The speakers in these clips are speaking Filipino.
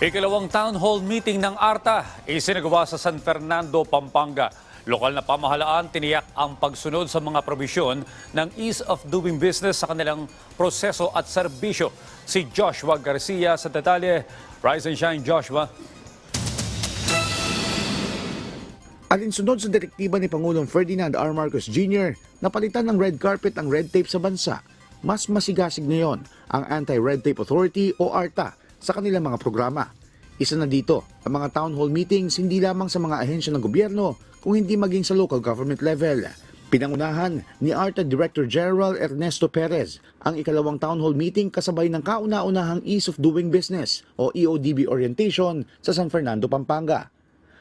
Ikalawang town hall meeting ng ARTA isinagawa sa San Fernando, Pampanga. Lokal na pamahalaan tiniyak ang pagsunod sa mga probisyon ng ease of doing business sa kanilang proseso at serbisyo. Si Joshua Garcia sa detalye. Rise and shine, Joshua. Alinsunod sa direktiba ni Pangulong Ferdinand R. Marcos Jr. na palitan ng red carpet ang red tape sa bansa, mas masigasig ngayon ang Anti-Red Tape Authority o ARTA sa kanilang mga programa. Isa na dito ang mga town hall meetings hindi lamang sa mga ahensya ng gobyerno kung hindi maging sa local government level. Pinangunahan ni ARTA Director General Ernesto Perez ang ikalawang town hall meeting kasabay ng kauna-unahang Ease of Doing Business o EODB orientation sa San Fernando, Pampanga.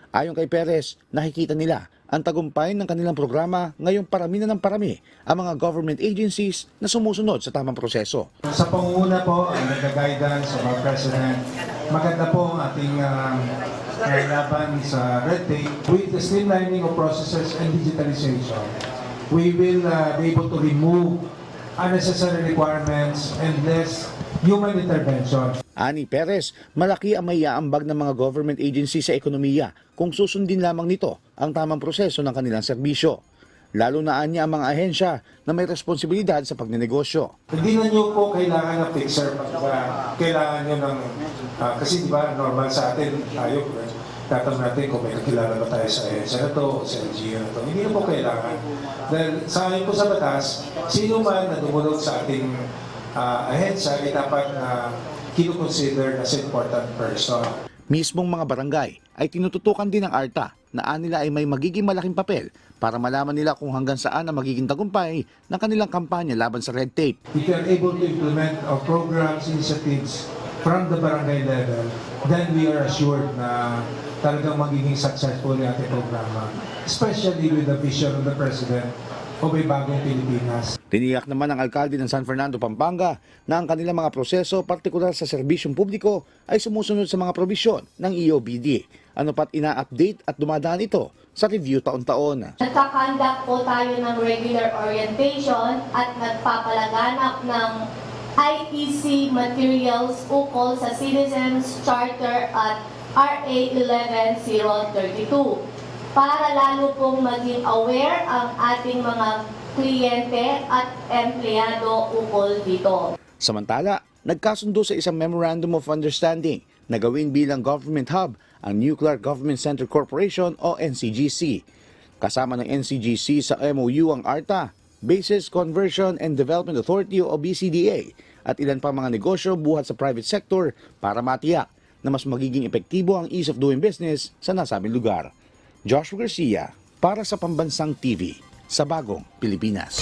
Ayon kay Perez, nakikita nila ang tagumpay ng kanilang programa ngayong parami na ng parami ang mga government agencies na sumusunod sa tamang proseso. Sa pangunguna po, ang nag-guidance of our President, maganda po ang ating uh, laban sa red tape. With the streamlining of processes and digitalization, we will uh, be able to remove unnecessary requirements and less human intervention. Ani Perez, malaki ang maiaambag ng mga government agency sa ekonomiya kung susundin lamang nito ang tamang proseso ng kanilang serbisyo. Lalo na niya ang mga ahensya na may responsibilidad sa pagnenegosyo. Hindi na nyo po kailangan ng fixer pag uh, kailangan nyo ng, uh, kasi di ba normal sa atin, tayo, tatanong natin kung may kakilala ba tayo sa EDSA na to, sa LGU na to. Hindi na po kailangan. Dahil sa amin po sa batas, sino man na dumunod sa ating uh, ahensya ay dapat na kinukonsider as important person. Mismong mga barangay ay tinututukan din ng ARTA na anila ay may magiging malaking papel para malaman nila kung hanggang saan ang magiging tagumpay ng kanilang kampanya laban sa red tape. If you are able to implement our programs, initiatives from the barangay level, then we are assured na talagang magiging successful yung ating programa. Especially with the vision of the President of a bagong Pilipinas. Tiniyak naman ng alkalde ng San Fernando, Pampanga na ang kanilang mga proseso, partikular sa serbisyong publiko, ay sumusunod sa mga probisyon ng EOBD. Ano pat ina-update at dumadaan ito sa review taon-taon. Nagkakandak po tayo ng regular orientation at nagpapalaganap ng IEC materials ukol sa Citizens Charter at RA 11032 para lalo pong maging aware ang ating mga kliyente at empleyado ukol dito. Samantala, nagkasundo sa isang Memorandum of Understanding na gawin bilang government hub ang Nuclear Government Center Corporation o NCGC. Kasama ng NCGC sa MOU ang ARTA, Basis Conversion and Development Authority o BCDA at ilan pang mga negosyo buhat sa private sector para matiyak na mas magiging epektibo ang ease of doing business sa nasabing lugar. Joshua Garcia para sa Pambansang TV sa Bagong Pilipinas.